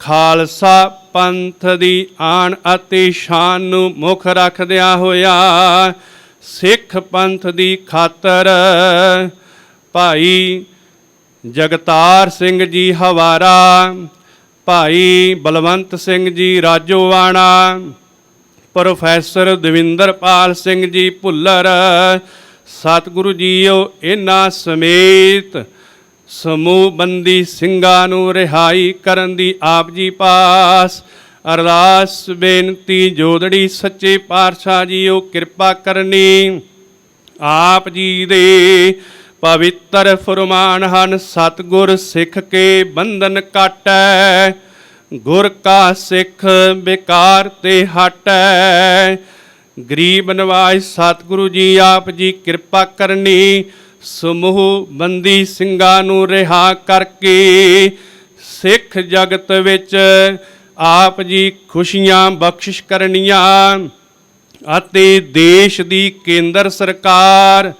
ਖਾਲਸਾ ਪੰਥ ਦੀ ਆਣ ਅਤੇ ਸ਼ਾਨ ਨੂੰ ਮੁੱਖ ਰੱਖਦਿਆਂ ਹੋਇਆ, ਸਿੱਖ ਪੰਥ ਦੀ ਖਾਤਰ ਭਾਈ ਜਗਤਾਰ ਸਿੰਘ ਜੀ ਹਵਾਰਾ, ਭਾਈ ਬਲਵੰਤ ਸਿੰਘ ਜੀ ਰਾਜੋਵਾਣਾ, ਪ੍ਰੋਫੈਸਰ ਦਵਿੰਦਰਪਾਲ ਸਿੰਘ ਜੀ ਭੁੱਲਰ, ਸਤਿਗੁਰੂ ਜੀਓ ਇਹਨਾਂ ਸਮੇਤ ਸਮੂਹ ਬੰਦੀ ਸਿੰਘਾਂ ਨੂੰ ਰਿਹਾਈ ਕਰਨ ਦੀ ਆਪ ਜੀ ਪਾਸ। ਅਰਦਾਸ, ਬੇਨਤੀ ਜੋਦੜੀ ਸੱਚੇ ਪਾਤਸ਼ਾਹ ਜੀਓ ਕਿਰਪਾ ਕਰਨੀ। ਆਪ ਜੀ ਦੇ ਪਵਿੱਤਰ ਫਰਮਾਨ ਹਨ, ਸਤਿਗੁਰ ਸਿੱਖ ਕੇ ਬੰਧਨ ਕਾਟੈ। ਗੁਰ ਕਾ ਸਿੱਖ ਬਿਕਾਰ ਤੇ ਹਟੈ। ਗਰੀਬ ਨਿਵਾਜ, ਸਤਿਗੁਰੂ ਜੀ ਆਪ ਜੀ ਕਿਰਪਾ ਕਰਨੀ। ਸਮੂਹ ਬੰਦੀ ਸਿੰਘਾਂ ਨੂੰ ਰਿਹਾ ਕਰਕੇ, ਸਿੱਖ ਜਗਤ ਵਿੱਚ ਆਪ ਜੀ ਖੁਸ਼ੀਆਂ ਬਖਸ਼ਿਸ਼ ਕਰਨੀਆਂ ਅਤੇ ਦੇਸ਼ ਦੀ ਕੇਂਦਰ ਸਰਕਾਰ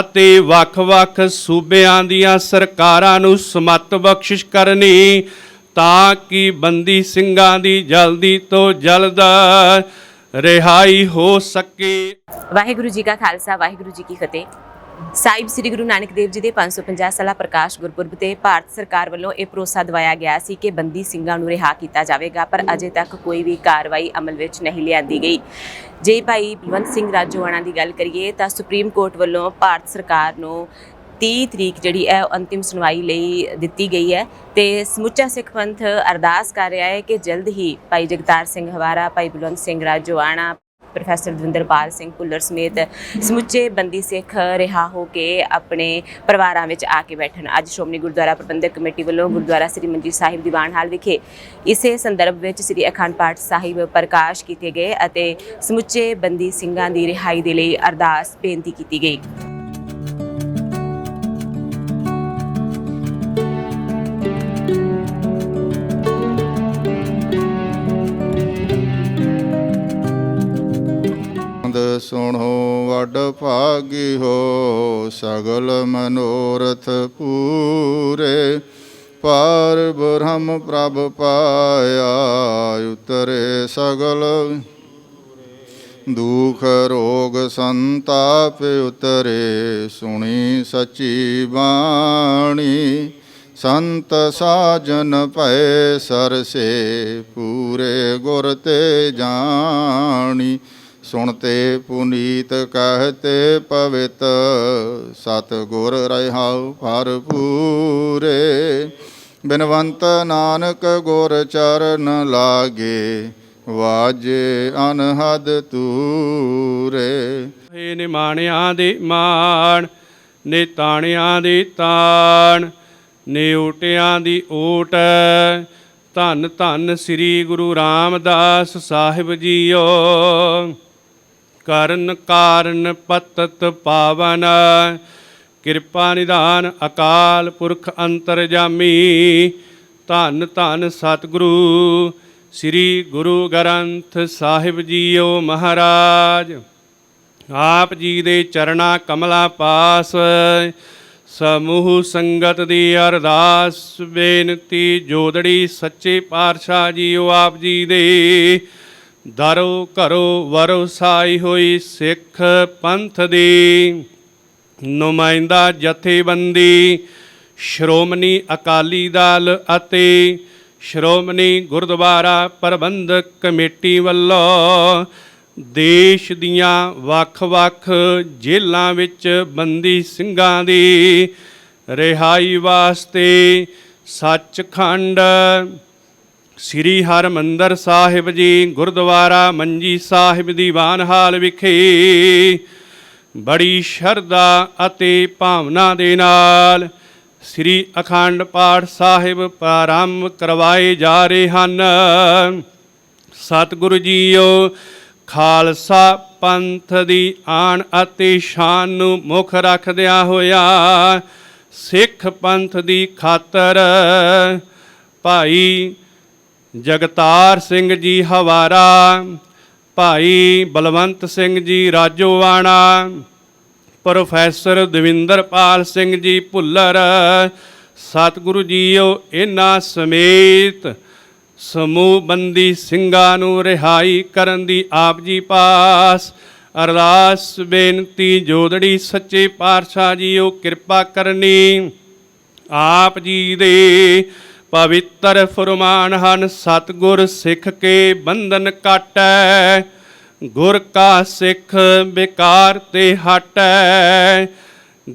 ਅਤੇ ਵੱਖ-ਵੱਖ ਸੂਬਿਆਂ ਦੀਆਂ ਸਰਕਾਰਾਂ ਨੂੰ ਸਮੱਤ ਬਖਸ਼ਿਸ਼ ਕਰਨੀ ਤਾਂ ਕਿ ਬੰਦੀ ਸਿੰਘਾਂ ਦੀ ਜਲਦੀ ਤੋਂ ਜਲਦ ਰਿਹਾਈ ਹੋ ਸਕੇ। ਵਾਹਿਗੁਰੂ ਜੀ ਕਾ ਖਾਲਸਾ, ਵਾਹਿਗੁਰੂ ਜੀ ਕੀ ਫਤਿਹ। ਸਾਹਿਬ ਸ੍ਰੀ ਗੁਰੂ ਨਾਨਕ ਦੇਵ ਜੀ ਦੇ 550 ਸਾਲਾ ਪ੍ਰਕਾਸ਼ ਗੁਰਪੁਰਬ ਤੇ ਭਾਰਤ ਸਰਕਾਰ ਵੱਲੋਂ ਇਹ ਭਰੋਸਾ ਦਵਾਇਆ ਗਿਆ ਸੀ ਕਿ ਬੰਦੀ ਸਿੰਘਾਂ ਨੂੰ ਰਿਹਾ ਕੀਤਾ ਜਾਵੇਗਾ, ਪਰ ਅਜੇ ਤੱਕ ਕੋਈ ਵੀ ਕਾਰਵਾਈ ਅਮਲ ਵਿੱਚ ਨਹੀਂ ਲਿਆਂਦੀ ਗਈ। ਜੇ ਭਾਈ ਬਲਵੰਤ ਸਿੰਘ ਰਾਜੋਆਣਾ ਦੀ ਗੱਲ ਕਰੀਏ ਤਾਂ ਸੁਪਰੀਮ ਕੋਰਟ ਵੱਲੋਂ ਭਾਰਤ ਸਰਕਾਰ ਨੂੰ 30 ਤਰੀਕ ਜਿਹੜੀ ਹੈ ਉਹ ਅੰਤਿਮ ਸੁਣਵਾਈ ਲਈ ਦਿੱਤੀ ਗਈ ਹੈ ਤੇ ਸਮੁੱਚਾ ਸਿੱਖ ਪੰਥ ਅਰਦਾਸ ਕਰ ਰਿਹਾ ਹੈ ਕਿ ਜਲਦ ਹੀ ਭਾਈ ਜਗਤਾਰ ਸਿੰਘ ਹਵਾਰਾ, ਭਾਈ ਬਲਵੰਤ ਸਿੰਘ ਰਾਜੋਆਣਾ ਪ੍ਰੋਫੈਸਰ ਦਵਿੰਦਰਪਾਲ ਸਿੰਘ ਭੁੱਲਰ ਸਮੇਤ ਸਮੁੱਚੇ ਬੰਦੀ ਸਿੱਖ ਰਿਹਾ ਹੋ ਕੇ ਆਪਣੇ ਪਰਿਵਾਰਾਂ ਵਿੱਚ ਆ ਕੇ ਬੈਠਣ। ਅੱਜ ਸ਼੍ਰੋਮਣੀ ਗੁਰਦੁਆਰਾ ਪ੍ਰਬੰਧਕ ਕਮੇਟੀ ਵੱਲੋਂ ਗੁਰਦੁਆਰਾ ਸ੍ਰੀ ਮੰਜੀ ਸਾਹਿਬ ਦੀਵਾਨ ਹਾਲ ਵਿਖੇ ਇਸੇ ਸੰਦਰਭ ਵਿੱਚ ਸ੍ਰੀ ਅਖੰਡ ਪਾਠ ਸਾਹਿਬ ਪ੍ਰਕਾਸ਼ ਕੀਤੇ ਗਏ ਅਤੇ ਸਮੁੱਚੇ ਬੰਦੀ ਸਿੰਘਾਂ ਦੀ ਰਿਹਾਈ ਦੇ ਲਈ ਅਰਦਾਸ ਬੇਨਤੀ ਕੀਤੀ ਗਈ। ਸੁਣੋ, ਵਡ ਭਾਗੀ ਹੋ, ਸਗਲ ਮਨੋਰਥ ਪੂਰੇ। ਪਾਰ ਬ੍ਰਹਮ ਪ੍ਰਭ ਪਾਇਆ, ਉਤਰੇ ਸਗਲ। ਦੁਖ ਰੋਗ ਸੰਤਾਪ ਉਤਰੇ, ਸੁਣੀ ਸਚੀ ਬਾਣੀ। ਸੰਤ ਸਾਜਨ ਭੈ ਸਰਸੇ, ਪੂਰੇ ਗੁਰ ਤੇ ਜਾਣੀ। ਸੁਣਤੇ ਪੁਨੀਤ ਕਹਤੇ ਪਵਿੱਤ, ਸਤ ਗੁਰ ਰਹਾਉ ਭਰਪੂਰੇ ਬਿਨਵੰਤ ਨਾਨਕ ਗੁਰ ਚਰਨ ਲਾਗੇ, ਵਾਜੇ ਅਨਹਦ ਤੂਰੇ। ਹੇ ਨਿਮਾਣਿਆਂ ਦੀ ਮਾਣ ਨੇ ਦੀ ਤਾਣ ਨੇ ਦੀ ਓਟ ਧੰਨ ਧੰਨ ਸ੍ਰੀ ਗੁਰੂ ਰਾਮਦਾਸ ਸਾਹਿਬ ਜੀਓ। ਕਰਨ ਕਾਰਨ ਪਤਤ ਪਾਵਨ। ਕਿਰਪਾ ਨਿਧਾਨ ਅਕਾਲ ਪੁਰਖ ਅੰਤਰਜਾਮੀ ਧੰਨ ਧੰਨ ਸਤਿਗੁਰੂ, ਸ੍ਰੀ ਗੁਰੂ ਗ੍ਰੰਥ ਸਾਹਿਬ ਜੀਓ ਮਹਾਰਾਜ। ਆਪ ਜੀ ਦੇ ਚਰਣਾ ਕਮਲਾ ਪਾਸ, ਸਮੂਹ ਸੰਗਤ ਦੀ ਅਰਦਾਸ ਬੇਨਤੀ ਜੋਦੜੀ ਸੱਚੇ ਪਾਤਸ਼ਾਹ ਜੀਓ ਆਪ ਜੀ ਦੇ। ਦਰੋ ਘਰੋ ਵਰੋ ਸਾਈ ਹੋਈ ਸਿੱਖ ਪੰਥ ਦੀ, ਨੁਮਾਇੰਦਾ ਜਥੇਬੰਦੀ, ਸ਼੍ਰੋਮਣੀ ਅਕਾਲੀ ਦਲ ਅਤੇ ਸ਼੍ਰੋਮਣੀ ਗੁਰਦੁਆਰਾ ਪ੍ਰਬੰਧਕ ਕਮੇਟੀ ਵੱਲੋਂ ਦੇਸ਼ ਦੀਆਂ ਵੱਖ-ਵੱਖ ਜੇਲ੍ਹਾਂ ਵਿੱਚ ਬੰਦੀ ਸਿੰਘਾਂ ਦੀ ਰਿਹਾਈ ਵਾਸਤੇ ਸੱਚਖੰਡ ਸ੍ਰੀ ਹਰਮੰਦਰ ਸਾਹਿਬ ਜੀ, ਗੁਰਦੁਆਰਾ ਮੰਜੀ ਸਾਹਿਬ ਦੀਵਾਨ ਹਾਲ ਵਿਖੇ ਬੜੀ ਸ਼ਰਧਾ ਅਤੇ ਭਾਵਨਾ ਦੇ ਨਾਲ ਸ੍ਰੀ ਅਖੰਡ ਪਾਠ ਸਾਹਿਬ ਪ੍ਰਾਰੰਭ ਕਰਵਾਏ ਜਾ ਰਹੇ ਹਨ। ਸਤਿਗੁਰੂ ਜੀਓ, ਖਾਲਸਾ ਪੰਥ ਦੀ ਆਣ ਅਤੇ ਸ਼ਾਨ ਨੂੰ ਮੁੱਖ ਰੱਖਦਿਆਂ ਹੋਇਆ ਸਿੱਖ ਪੰਥ ਦੀ ਖਾਤਰ ਭਾਈ ਜਗਤਾਰ ਸਿੰਘ ਜੀ ਹਵਾਰਾ, ਭਾਈ ਬਲਵੰਤ ਸਿੰਘ ਜੀ ਰਾਜੋਵਾਣਾ, ਪ੍ਰੋਫੈਸਰ ਦਵਿੰਦਰਪਾਲ ਸਿੰਘ ਜੀ ਭੁੱਲਰ, ਸਤਿਗੁਰੂ ਜੀਓ ਇਹਨਾਂ ਸਮੇਤ, ਸਮੂਹ ਬੰਦੀ ਸਿੰਘਾਂ ਨੂੰ ਰਿਹਾਈ ਕਰਨ ਦੀ ਆਪ ਜੀ ਪਾਸ। ਅਰਦਾਸ, ਬੇਨਤੀ, ਜੋਦੜੀ, ਸੱਚੇ ਪਾਤਸ਼ਾਹ ਜੀਓ ਕਿਰਪਾ ਕਰਨੀ, ਆਪ ਜੀ ਦੇ ਪਵਿੱਤਰ ਫਰਮਾਨ ਹਨ, ਸਤਿਗੁਰ ਸਿੱਖ ਕੇ ਬੰਧਨ ਕਾਟੈ, ਗੁਰ ਕਾ ਸਿੱਖ ਬਿਕਾਰ ਤੇ ਹਟੈ।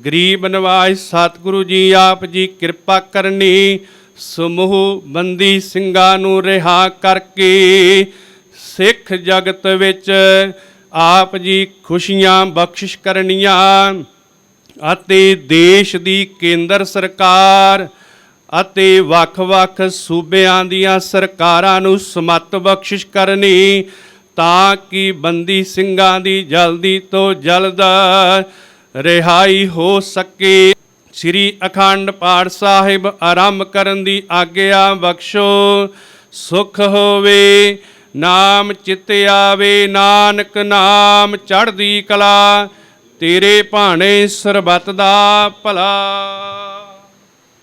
ਗਰੀਬ ਨਿਵਾਜ, ਸਤਿਗੁਰੂ ਜੀ ਆਪ ਜੀ ਕਿਰਪਾ ਕਰਨੀ, ਸਮੂਹ ਬੰਦੀ ਸਿੰਘਾਂ ਨੂੰ ਰਿਹਾ ਕਰਕੇ। ਸਿੱਖ ਜਗਤ ਵਿੱਚ ਆਪ ਜੀ ਖੁਸ਼ੀਆਂ ਬਖਸ਼ਿਸ਼ ਕਰਨੀਆਂ ਅਤੇ ਦੇਸ਼ ਦੀ ਕੇਂਦਰ ਸਰਕਾਰ ਅਤੇ ਵੱਖ-ਵੱਖ ਸੂਬਿਆਂ ਦੀਆਂ ਸਰਕਾਰਾਂ ਨੂੰ ਸਮੱਤ ਬਖਸ਼ਿਸ਼ ਕਰਨੀ, ਤਾਂ ਕਿ ਬੰਦੀ ਸਿੰਘਾਂ ਦੀ ਜਲਦੀ ਤੋਂ ਜਲਦ ਰਿਹਾਈ ਹੋ ਸਕੇ। ਸ੍ਰੀ ਅਖੰਡ ਪਾਠ ਸਾਹਿਬ ਆਰੰਭ ਕਰਨ ਦੀ ਆਗਿਆ ਬਖਸ਼ੋ। ਸੁਖ ਹੋਵੇ, ਨਾਮ ਚਿਤ ਆਵੇ, ਨਾਨਕ ਨਾਮ ਚੜ੍ਹਦੀ ਕਲਾ, ਤੇਰੇ ਭਾਣੇ ਸਰਬੱਤ ਦਾ ਭਲਾ।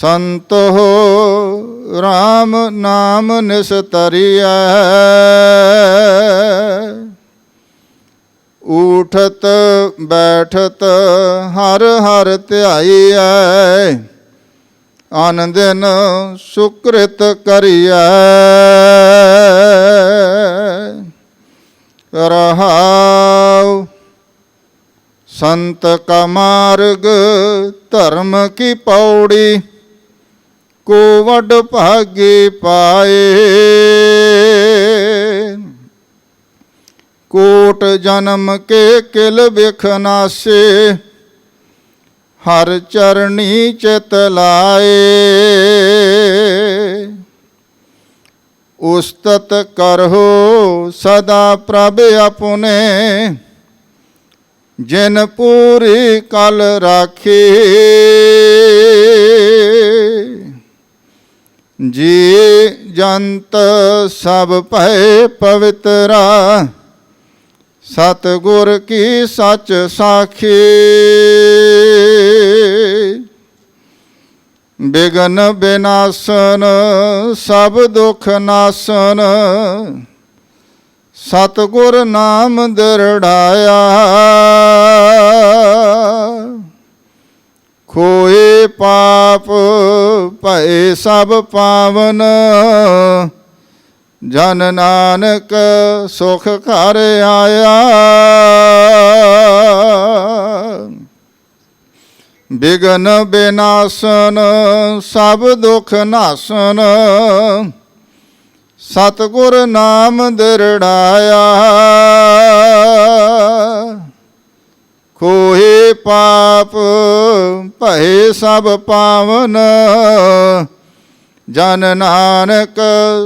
ਸੰਤ ਹੋ RAM ਨਾਮ ਨਿਸਤਰੀਐ ਉਠਤ ਬੈਠਤ, ਹਰ ਹਰ ਧਿਆਈਐ। ਆਨੰਦਨ ਸੁਕ੍ਰਿਤ ਕਰੀਐ। ਰਹਾਉ ਸੰਤ ਕਾ ਮਾਰਗ, ਧਰਮ ਕੀ ਪੌੜੀ। ਕੋ ਵੱਡ ਭਾਗੇ ਪਾਏ। ਕੋਟ ਜਨਮ ਕੇ ਕਿਲ ਬਿਖਨਾਸੇ ਹਰ ਚਰਣੀ ਚਿਤ ਲਾਏ। ਉਸਤਤ ਕਰਹੁ ਸਦਾ ਪ੍ਰਭ ਆਪਣੇ, ਜਿਨ ਪੂਰੀ ਕਲ ਰਾਖੀ। ਜੀ ਜੰਤ ਸਭ ਭੈ ਪਵਿੱਤਰਾ, ਸਤਿਗੁਰ ਕੀ ਸੱਚ ਸਾਖੀ। ਬਿਗਨ ਬਿਨਾਸਨ, ਸਭ ਦੁਖ ਨਾਸਨ, ਸਤਿਗੁਰ ਨਾਮ ਦਰੜਾਇਆ। ਖੋਏ ਪਾਪ, ਭਏ ਸਭ ਪਾਵਨ। ਜਨ ਨਾਨਕ ਸੁਖ ਘਰ ਆਇਆ। ਬਿਗਨ ਬਿਨਾਸਨ, ਸਭ ਦੁਖ ਨਾਸਨ। ਸਤਿਗੁਰ ਨਾਮ ਦਰੜਾਇਆ। ਕੋਹੇ ਪਾਪ ਭਏ ਸਭ ਪਾਵਨ। ਜਨ ਨਾਨਕ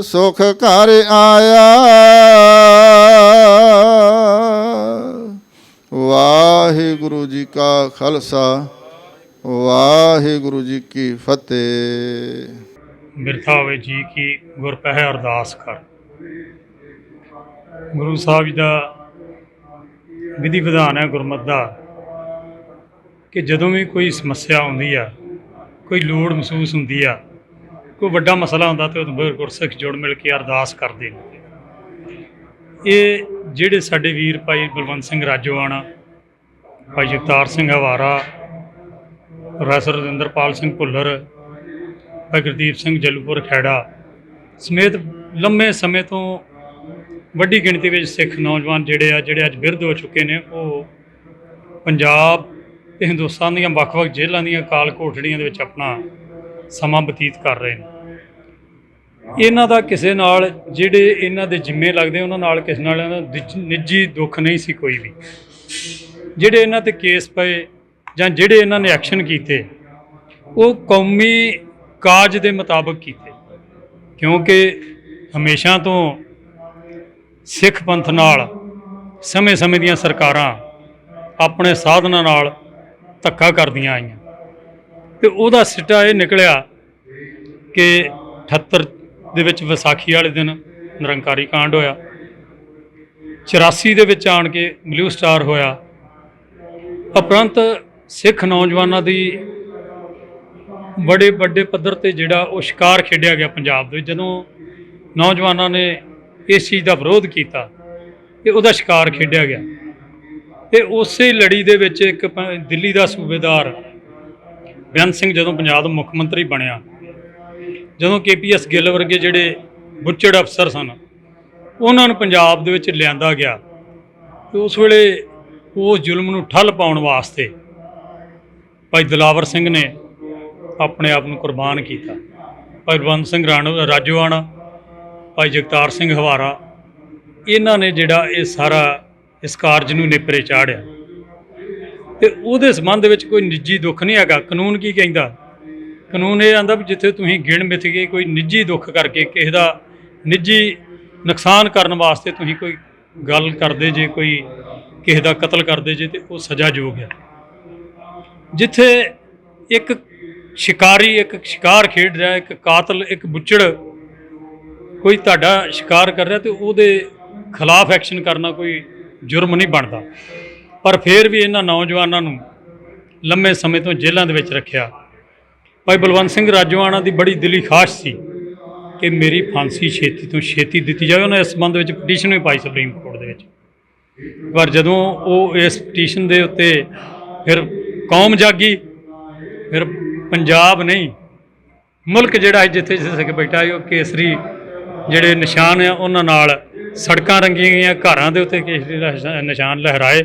ਸੁਖ ਘਰ ਆਇਆ। ਵਾਹਿਗੁਰੂ ਜੀ ਕਾ ਖਾਲਸਾ, ਵਾਹਿਗੁਰੂ ਜੀ ਕੀ ਫਤਿਹ। ਬਿਰਥਾ ਹੋਵੇ ਜੀ ਕੀ ਗੁਰ ਪਹਿ ਅਰਦਾਸ ਕਰ। ਗੁਰੂ ਸਾਹਿਬ ਜੀ ਦਾ ਵਿਧੀ ਵਿਧਾਨ ਹੈ ਗੁਰਮਤਿ ਦਾ। ਕਿ ਜਦੋਂ ਵੀ ਕੋਈ ਸਮੱਸਿਆ ਆਉਂਦੀ ਆ, ਕੋਈ ਲੋੜ ਮਹਿਸੂਸ ਹੁੰਦੀ ਆ, ਕੋਈ ਵੱਡਾ ਮਸਲਾ ਹੁੰਦਾ ਤੇ ਉਦੋਂ ਗੁਰਸਿੱਖ ਜੁੜ ਮਿਲ ਕੇ ਅਰਦਾਸ ਕਰਦੇ ਨੇ। ਇਹ ਜਿਹੜੇ ਸਾਡੇ ਵੀਰ ਭਾਈ ਬਲਵੰਤ ਸਿੰਘ ਰਾਜੋਆਣਾ, ਭਾਈ ਜਗਤਾਰ ਸਿੰਘ ਹਵਾਰਾ ਪ੍ਰੋਫੈਸਰ ਰਜਿੰਦਰਪਾਲ ਸਿੰਘ ਭੁੱਲਰ, ਭਾਈ ਗੁਰਦੀਪ ਸਿੰਘ ਜਲੂਪੁਰ ਖੈੜਾ ਸਮੇਤ ਲੰਮੇ ਸਮੇਂ ਤੋਂ ਵੱਡੀ ਗਿਣਤੀ ਵਿੱਚ ਸਿੱਖ ਨੌਜਵਾਨ ਜਿਹੜੇ ਆ, ਜਿਹੜੇ ਅੱਜ ਬਿਰਧ ਹੋ ਚੁੱਕੇ ਨੇ, ਉਹ ਪੰਜਾਬ ਤੇ ਹਿੰਦੁਸਤਾਨ ਦੀਆਂ ਵੱਖ-ਵੱਖ ਜੇਲ੍ਹਾਂ ਦੀਆਂ ਕਾਲ ਕੋਠੜੀਆਂ ਦੇ ਵਿੱਚ ਆਪਣਾ ਸਮਾਂ ਬਤੀਤ ਕਰ ਰਹੇ ਨੇ। ਇਹਨਾਂ ਦਾ ਕਿਸੇ ਨਾਲ, ਜਿਹੜੇ ਇਹਨਾਂ ਦੇ ਜਿੰਮੇ ਲੱਗਦੇ, ਉਹਨਾਂ ਨਾਲ ਕਿਸੇ ਨਾਲ ਇਹਨਾਂ ਦਾ ਨਿੱਜ- ਨਿੱਜੀ ਦੁੱਖ ਨਹੀਂ ਸੀ ਕੋਈ ਵੀ। ਜਿਹੜੇ ਇਹਨਾਂ ਤੇ ਕੇਸ ਪਏ ਜਾਂ ਜਿਹੜੇ ਇਹਨਾਂ ਨੇ ਐਕਸ਼ਨ ਕੀਤੇ, ਉਹ ਕੌਮੀ ਕਾਜ ਦੇ ਮੁਤਾਬਕ ਕੀਤੇ। ਕਿਉਂਕਿ ਹਮੇਸ਼ਾ ਤੋਂ ਸਿੱਖ ਪੰਥ ਨਾਲ ਸਮੇਂ-ਸਮੇਂ ਦੀਆਂ ਸਰਕਾਰਾਂ ਆਪਣੇ ਸਾਧਨਾਂ ਨਾਲ ਧੱਕਾ ਕਰਦੀਆਂ ਆਈਆਂ। ਤੇ ਉਹਦਾ ਸਿੱਟਾ ਇਹ ਨਿਕਲਿਆ ਕਿ 78 ਦੇ ਵਿੱਚ ਵਿਸਾਖੀ ਵਾਲੇ ਦਿਨ ਨਿਰੰਕਾਰੀ ਕਾਂਡ ਹੋਇਆ। 84 ਦੇ ਵਿੱਚ ਆਣ ਕੇ ਬਲੂ ਸਟਾਰ ਹੋਇਆ। ਉਪਰੰਤ ਸਿੱਖ ਨੌਜਵਾਨਾਂ ਦੀ ਬੜੇ ਵੱਡੇ ਪੱਧਰ ਤੇ ਜਿਹੜਾ ਉਹ ਸ਼ਿਕਾਰ ਖੇਡਿਆ ਗਿਆ ਪੰਜਾਬ ਦੇ ਵਿੱਚ। ਜਦੋਂ ਨੌਜਵਾਨਾਂ ਨੇ ਇਸ ਚੀਜ਼ ਦਾ ਵਿਰੋਧ ਕੀਤਾ, ਤੇ ਉਹਦਾ ਸ਼ਿਕਾਰ ਖੇਡਿਆ ਗਿਆ। ਤੇ ਉਸੇ ਲੜੀ ਦੇ ਵਿੱਚ ਇੱਕ ਪ- ਦਿੱਲੀ ਦਾ ਸੂਬੇਦਾਰ ਬੇਅੰਤ ਸਿੰਘ ਜਦੋਂ ਪੰਜਾਬ ਦਾ ਮੁੱਖ ਮੰਤਰੀ ਬਣਿਆ, ਜਦੋਂ ਕੇਪੀਐਸ ਗਿੱਲ ਵਰਗੇ ਜਿਹੜੇ ਬੁੱਚੜ ਅਫਸਰ ਸਨ, ਉਹਨਾਂ ਨੂੰ ਪੰਜਾਬ ਦੇ ਵਿੱਚ ਲਿਆਂਦਾ ਗਿਆ ਤੇ ਉਸ ਵੇਲੇ ਉਸ ਜ਼ੁਲਮ ਨੂੰ ਠੱਲ ਪਾਉਣ ਵਾਸਤੇ ਭਾਈ ਦਲਾਵਰ ਸਿੰਘ ਨੇ ਆਪਣੇ ਆਪ ਨੂੰ ਕੁਰਬਾਨ ਕੀਤਾ। ਭਾਈ ਬਲਵੰਤ ਸਿੰਘ ਰਾਣੋ, ਰਾਜੋਆਣਾ, ਭਾਈ ਜਗਤਾਰ ਸਿੰਘ ਹਵਾਰਾ, ਇਹਨਾਂ ਨੇ ਜਿਹੜਾ ਇਹ ਸਾਰਾ ਇਸ ਕਾਰਜ ਨੂੰ ਨੇਪਰੇ ਚਾੜਿਆ। ਤੇ ਉਹਦੇ ਸੰਬੰਧ ਵਿੱਚ ਕੋਈ ਨਿੱਜੀ ਦੁੱਖ ਨਹੀਂ ਹੈਗਾ। ਕਾਨੂੰਨ ਕੀ ਕਹਿੰਦਾ? ਕਾਨੂੰਨ ਇਹ ਆਂਦਾ ਵੀ ਜਿੱਥੇ ਤੁਸੀਂ ਗਿਣ ਮਿਥ ਕੇ ਕੋਈ ਨਿੱਜੀ ਦੁੱਖ ਕਰਕੇ ਕਿਸੇ ਦਾ ਨਿੱਜੀ ਨੁਕਸਾਨ ਕਰਨ ਵਾਸਤੇ ਤੁਸੀਂ ਕੋਈ ਗੱਲ ਕਰਦੇ ਜੇ, ਕੋਈ ਕਿਸੇ ਦਾ ਕਤਲ ਕਰਦੇ ਜੇ, ਤੇ ਉਹ ਸਜ਼ਾਯੋਗ ਹੈ। ਜਿੱਥੇ ਇੱਕ ਸ਼ਿਕਾਰੀ, ਇੱਕ ਸ਼ਿਕਾਰ ਖੇਡ ਰਿਹਾ, ਇੱਕ ਕਾਤਲ, ਇੱਕ ਬੁੱਚੜ ਕੋਈ ਤੁਹਾਡਾ ਸ਼ਿਕਾਰ ਕਰ ਰਿਹਾ, ਤੇ ਉਹਦੇ ਖਿਲਾਫ ਐਕਸ਼ਨ ਕਰਨਾ ਕੋਈ ਜੁਰਮ ਨਹੀਂ ਬਣਦਾ। ਪਰ ਫਿਰ ਵੀ ਇਹਨਾਂ ਨੌਜਵਾਨਾਂ ਨੂੰ ਲੰਮੇ ਸਮੇਂ ਤੋਂ ਜੇਲ੍ਹਾਂ ਦੇ ਵਿੱਚ ਰੱਖਿਆ। ਭਾਈ ਬਲਵੰਤ ਸਿੰਘ ਰਾਜੋਆਣਾ ਦੀ ਬੜੀ ਦਿਲੀ ਖਾਸ਼ ਸੀ ਕਿ ਮੇਰੀ ਫਾਂਸੀ ਛੇਤੀ ਤੋਂ ਛੇਤੀ ਦਿੱਤੀ ਜਾਵੇ। ਉਹਨਾਂ ਇਸ ਸੰਬੰਧ ਵਿੱਚ ਪਟੀਸ਼ਨ ਵੀ ਪਾਈ ਸੁਪਰੀਮ ਕੋਰਟ ਦੇ ਵਿੱਚ। ਪਰ ਜਦੋਂ ਉਹ ਇਸ ਪਟੀਸ਼ਨ ਦੇ ਉੱਤੇ ਫਿਰ ਕੌਮ ਜਾਗੀ, ਫਿਰ ਪੰਜਾਬ ਨਹੀਂ, ਮੁਲਕ ਜਿਹੜਾ ਹੈ ਜਿੱਥੇ ਜਿੱਥੇ ਬੈਠਾ ਹੈ, ਉਹ ਕੇਸਰੀ ਜਿਹੜੇ ਨਿਸ਼ਾਨ ਆ, ਉਹਨਾਂ ਨਾਲ ਸੜਕਾਂ ਰੰਗੀਆਂ ਗਈਆਂ, ਘਰਾਂ ਦੇ ਉੱਤੇ ਕੇਸਰੀ ਦਾ ਨਿਸ਼ਾਨ ਲਹਿਰਾਏ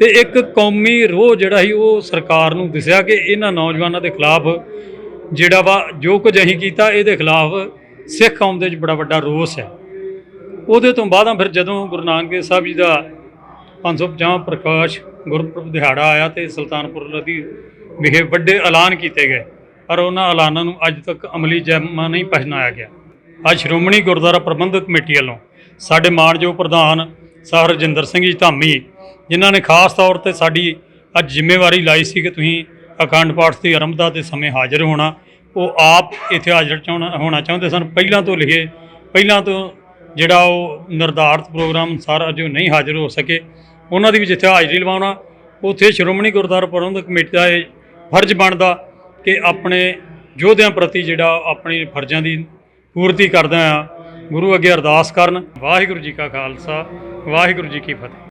ਤੇ ਇੱਕ ਕੌਮੀ ਰੋਹ ਜਿਹੜਾ ਸੀ ਉਹ ਸਰਕਾਰ ਨੂੰ ਦਿਸਿਆ ਕਿ ਇਹਨਾਂ ਨੌਜਵਾਨਾਂ ਦੇ ਖਿਲਾਫ ਜਿਹੜਾ ਵਾ ਜੋ ਕੁਝ ਅਸੀਂ ਕੀਤਾ ਇਹਦੇ ਖਿਲਾਫ ਸਿੱਖ ਕੌਮ ਦੇ ਵਿੱਚ ਬੜਾ ਵੱਡਾ ਰੋਸ ਹੈ। ਉਹਦੇ ਤੋਂ ਬਾਅਦਾਂ ਫਿਰ ਜਦੋਂ ਗੁਰੂ ਨਾਨਕ ਦੇਵ ਸਾਹਿਬ ਜੀ ਦਾ 550 ਪ੍ਰਕਾਸ਼ ਗੁਰਪੁਰਬ ਦਿਹਾੜਾ ਆਇਆ ਤੇ ਸੁਲਤਾਨਪੁਰ ਲੋਧੀ ਵਿਖੇ ਵੱਡੇ ਐਲਾਨ ਕੀਤੇ ਗਏ, ਪਰ ਉਹਨਾਂ ਐਲਾਨਾਂ ਨੂੰ ਅੱਜ ਤੱਕ ਅਮਲੀ ਜਾਮਾ ਨਹੀਂ ਪਹਿਨਾਇਆ ਗਿਆ। ਅੱਜ ਸ਼੍ਰੋਮਣੀ ਗੁਰਦੁਆਰਾ ਪ੍ਰਬੰਧਕ ਕਮੇਟੀ ਵੱਲੋਂ ਸਾਡੇ ਮਾਨਯੋਗ ਪ੍ਰਧਾਨ ਸਰ ਰਜਿੰਦਰ ਸਿੰਘ ਜੀ ਧਾਮੀ, ਜਿਨ੍ਹਾਂ ਨੇ ਖਾਸ ਤੌਰ ਤੇ ਸਾਡੀ ਅੱਜ ਜ਼ਿੰਮੇਵਾਰੀ ਲਾਈ ਸੀ ਕਿ ਤੁਸੀਂ ਅਖੰਡ ਪਾਠ ਦੀ ਆਰੰਭਤਾ ਦੇ ਸਮੇਂ ਹਾਜ਼ਰ ਹੋਣਾ। ਉਹ ਆਪ ਇੱਥੇ ਹਾਜ਼ਰ ਚਾਹੁਣਾ, ਹੋਣਾ ਚਾਹੁੰਦੇ ਸਨ। ਪਹਿਲਾਂ ਤੋਂ ਲਿਖੇ, ਪਹਿਲਾਂ ਤੋਂ ਜਿਹੜਾ ਉਹ ਨਿਰਧਾਰਤ ਪ੍ਰੋਗਰਾਮ ਸਾਰਾ ਜੋ ਨਹੀਂ ਹਾਜ਼ਰ ਹੋ ਸਕੇ। ਉਹਨਾਂ ਦੀ ਵੀ ਜਿੱਥੇ ਹਾਜ਼ਰੀ ਲਵਾਉਣਾ। ਉੱਥੇ ਸ਼੍ਰੋਮਣੀ ਗੁਰਦੁਆਰਾ ਪ੍ਰਬੰਧਕ ਕਮੇਟੀ ਦਾ ਇਹ ਫਰਜ਼ ਬਣਦਾ ਕਿ ਆਪਣੇ ਯੋਧਿਆਂ ਪ੍ਰਤੀ ਜਿਹੜਾ ਆਪਣੇ ਫਰਜ਼ਾਂ ਦੀ ਪੂਰਤੀ ਕਰਦਾ ਆ ਗੁਰੂ ਅੱਗੇ ਅਰਦਾਸ ਕਰਨ। ਵਾਹਿਗੁਰੂ ਜੀ ਕਾ ਖਾਲਸਾ ਵਾਹਿਗੁਰੂ ਜੀ ਕੀ ਫਤਿਹ।